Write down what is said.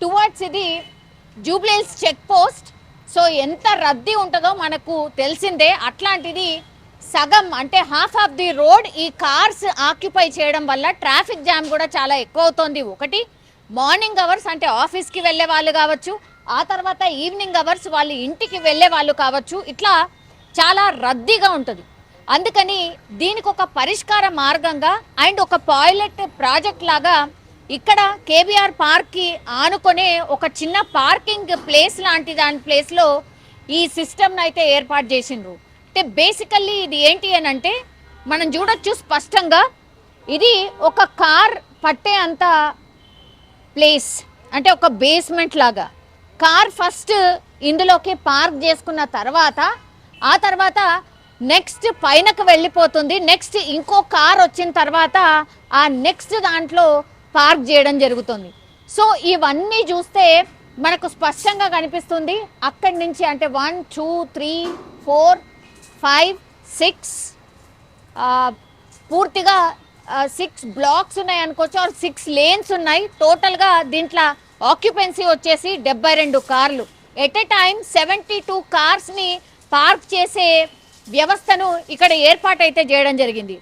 Towards ఇది జూబ్లీస్ check post so ఎంత రద్దీ ఉంటుందో మనకు తెలిసిందే. అట్లాంటిది సగం అంటే హాఫ్ ఆఫ్ ది రోడ్ ఈ కార్స్ ఆక్యుపై చేయడం వల్ల ట్రాఫిక్ జామ్ కూడా చాలా ఎక్కువ అవుతోంది. ఒకటి మార్నింగ్ అవర్స్ అంటే ఆఫీస్కి వెళ్ళే వాళ్ళు కావచ్చు ఆ తర్వాత ఈవినింగ్ అవర్స్ వాళ్ళు ఇంటికి వెళ్ళే వాళ్ళు కావచ్చు ఇట్లా చాలా రద్దీగా ఉంటుంది. అందుకని దీనికి ఒక పరిష్కార మార్గంగా అండ్ ఒక పాయిలెట్ ప్రాజెక్ట్ లాగా ఇక్కడ కేబీఆర్ పార్క్కి ఆనుకునే ఒక చిన్న పార్కింగ్ ప్లేస్ లాంటి దాని ప్లేస్లో ఈ సిస్టమ్ని అయితే ఏర్పాటు చేసిండ్రు. అంటే బేసికల్లీ ఇది ఏంటి అని అంటే మనం చూడొచ్చు స్పష్టంగా ఇది ఒక కార్ పట్టే అంత ప్లేస్ అంటే ఒక బేస్మెంట్ లాగా. కార్ ఫస్ట్ ఇందులోకి పార్క్ చేసుకున్న తర్వాత ఆ తర్వాత నెక్స్ట్ పైనకు వెళ్ళిపోతుంది నెక్స్ట్ ఇంకో కార్ వచ్చిన తర్వాత ఆ నెక్స్ట్ దాంట్లో పార్క్ చేయడం జరుగుతుంది. సో ఇవన్నీ చూస్తే మనకు స్పష్టంగా కనిపిస్తుంది. అక్కడి నుంచి అంటే one two three four five six పూర్తిగా సిక్స్ బ్లాక్స్ ఉన్నాయి అనుకోవచ్చు. ఆర్ సిక్స్ లేన్స్ ఉన్నాయి. టోటల్గా దీంట్లో ఆక్యుపెన్సీ వచ్చేసి డెబ్బై రెండు కార్లు. At a time seventy two కార్స్ని park చేసే వ్యవస్థను ఇక్కడ ఏర్పాటైతే చేయడం జరిగింది.